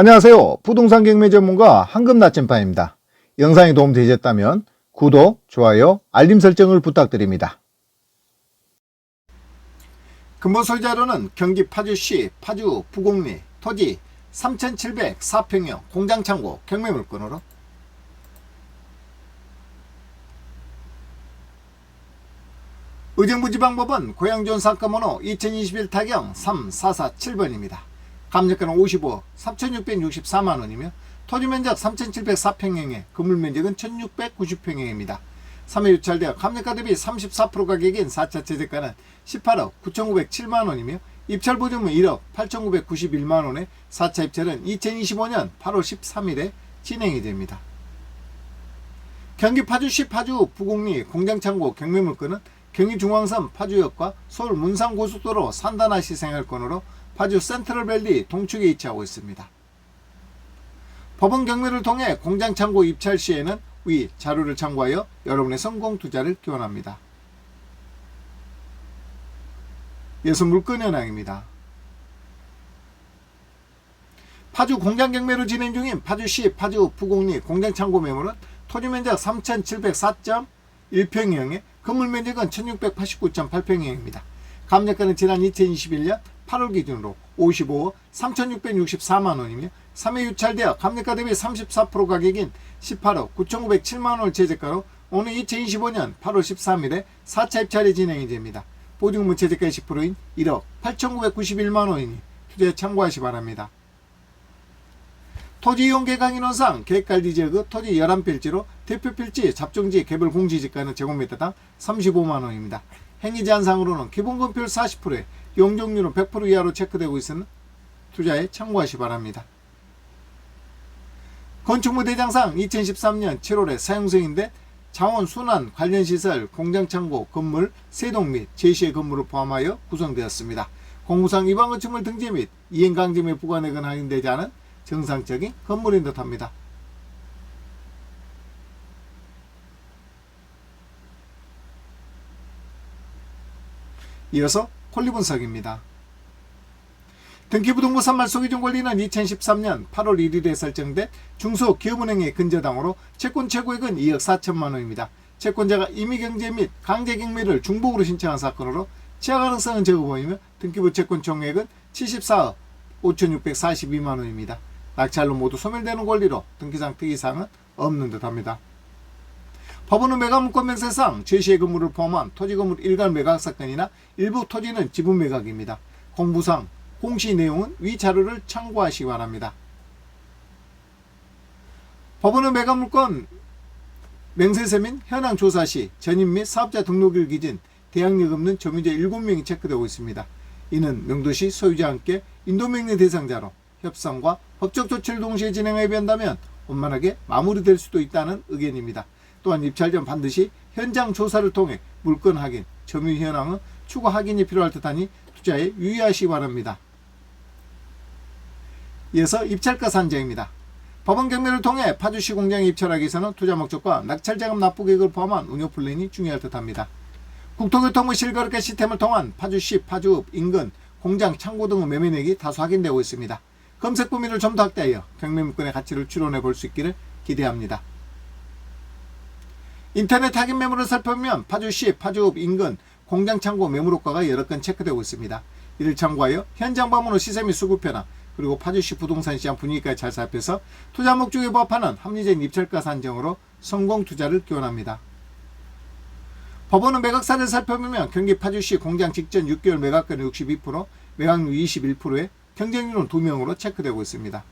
안녕하세요. 부동산 경매 전문가 황금 나침반입니다. 영상이 도움되셨다면 구독, 좋아요, 알림 설정을 부탁드립니다. 근본 소유자로는 경기 파주시 파주 부곡리 토지 3,704평형 공장 창고 경매 물건으로 의정부지방법원 고양존 사건번호 2021 타경 3447번입니다. 감정가는 55억 3,664만원이며 토지면적 3,704평형에 건물면적은 1,690평형입니다. 3회 유찰되어 감정가 대비 34% 가격인 4차 최저가는 18억 9,907만원이며 입찰 보증은 1억 8,991만원에 4차 입찰은 2025년 8월 13일에 진행이 됩니다. 경기 파주시 파주 부곡리 공장창고 경매물건은 경기중앙선 파주역과 서울 문산고속도로 산단화 시생활권으로 파주 센트럴밸리 동축에 위치하고 있습니다. 법원 경매를 통해 공장 창고 입찰 시에는 위 자료를 참고하여 여러분의 성공 투자를 기원합니다. 이어서 물건 현황입니다. 파주 공장 경매로 진행 중인 파주시 파주 부곡리 공장 창고 매물은 토지 면적 3,704.1평형에 건물 면적은 1,689.8평형입니다. 감정가는 지난 2021년 8월 기준으로 55억 3,664만 원이며 3회 유찰되어 감정가 대비 34% 가격인 18억 9,907만 원 최저가로 오늘 2025년 8월 13일에 4차 입찰이 진행이 됩니다. 보증금 최저가 10%인 1억 8,991만 원이니 투자에 참고하시 바랍니다. 토지 이용 계획 인원상 계획관리 지역의 토지 11필지로 대표 필지 잡종지 개별 공지지가는 제곱미터당 35만 원입니다. 행위 제한상으로는 기본금표율 40%에 용적률은 100% 이하로 체크되고 있으니 투자에 참고하시 바랍니다. 건축물 대장상 2013년 7월에 사용 승인데 자원 순환 관련 시설, 공장 창고, 건물, 세동 및 제시의 건물을 포함하여 구성되었습니다. 공무상 위반 건축물 등재 및 이행 강제에 부과내건 확인되지 않은 정상적인 건물인 듯합니다. 이어서 권리 분석입니다. 등기부등본 말 소기준 권리는 2013년 8월 1일에 설정된 중소기업은행의 근저당으로 채권 최고액은 2억 4천만 원입니다. 채권자가 임의경제 및 강제경매를 중복으로 신청한 사건으로 취하 가능성은 적어 보이며 등기부 채권 총액은 74억 5,642만 원입니다. 낙찰로 모두 소멸되는 권리로 등기상 특이사항은 없는 듯합니다. 법원은 매각물권 명세상 제시의 건물을 포함한 토지 건물 일괄 매각 사건이나 일부 토지는 지분 매각입니다. 공부상 공시 내용은 위 자료를 참고하시기 바랍니다. 법원은 매각물권 명세세 및 현황 조사 시 전입 및 사업자 등록일 기준 대항력 없는 점유자 7명이 체크되고 있습니다. 이는 명도시 소유자와 함께 인도명령 대상자로 협상과 법적 조치를 동시에 진행하여 한다면 원만하게 마무리될 수도 있다는 의견입니다. 또한 입찰 전 반드시 현장 조사를 통해 물건 확인, 점유 현황은 추가 확인이 필요할 듯하니 투자에 유의하시기 바랍니다. 이어서 입찰가 산정입니다. 법원 경매를 통해 파주시 공장에 입찰하기 위해서는 투자 목적과 낙찰자금 납부 계획을 포함한 운영 플랜이 중요할 듯합니다. 국토교통부 실거래가 시스템을 통한 파주시, 파주읍, 인근, 공장, 창고 등의 매매액이 다수 확인되고 있습니다. 검색 범위를 좀 더 확대하여 경매 물건의 가치를 추론해 볼 수 있기를 기대합니다. 인터넷 확인 매물을 살펴보면 파주시, 파주읍, 인근, 공장 창고 매물 효과가 여러 건 체크되고 있습니다. 이를 참고하여 현장 방문 후 시세 및 수급 변화, 그리고 파주시 부동산 시장 분위기까지 잘 살펴서 투자 목적에 부합하는 합리적인 입찰가 산정으로 성공 투자를 기원합니다. 법원은 매각사를 살펴보면 경기 파주시 공장 직전 6개월 매각가는 62%, 매각률 21%에 경쟁률은 2명으로 체크되고 있습니다.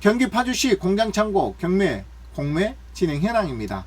경기 파주시 공장 창고 경매 공매 진행 현황입니다.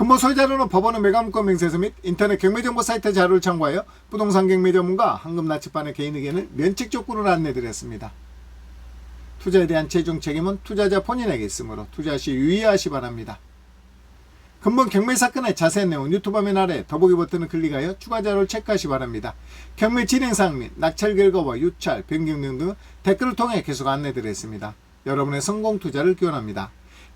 근무 소유자로는 법원의 매각물권 명세서 및 인터넷 경매정보 사이트 자료를 참고하여 부동산 경매 전문가 황금 나치반의 개인 의견을 면책 조건으로 안내드렸습니다. 투자에 대한 최종 책임은 투자자 본인에게 있으므로 투자 시 유의하시 바랍니다. 근본 경매 사건의 자세한 내용은 유튜브 화면 아래 더보기 버튼을 클릭하여 추가 자료를 체크하시 바랍니다. 경매 진행 사항 및 낙찰 결과와 유찰, 변경 등 댓글을 통해 계속 안내드렸습니다. 여러분의 성공 투자를 기원합니다.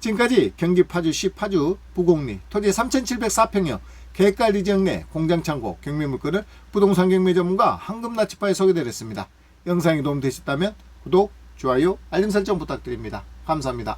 지금까지 경기 파주 시 파주 부곡리 토지 3,704평형 계획관리 지역 내 공장 창고 경매 물건을 부동산 경매 전문가 황금나치파에 소개드렸습니다. 영상이 도움되셨다면 구독, 좋아요, 알림 설정 부탁드립니다. 감사합니다.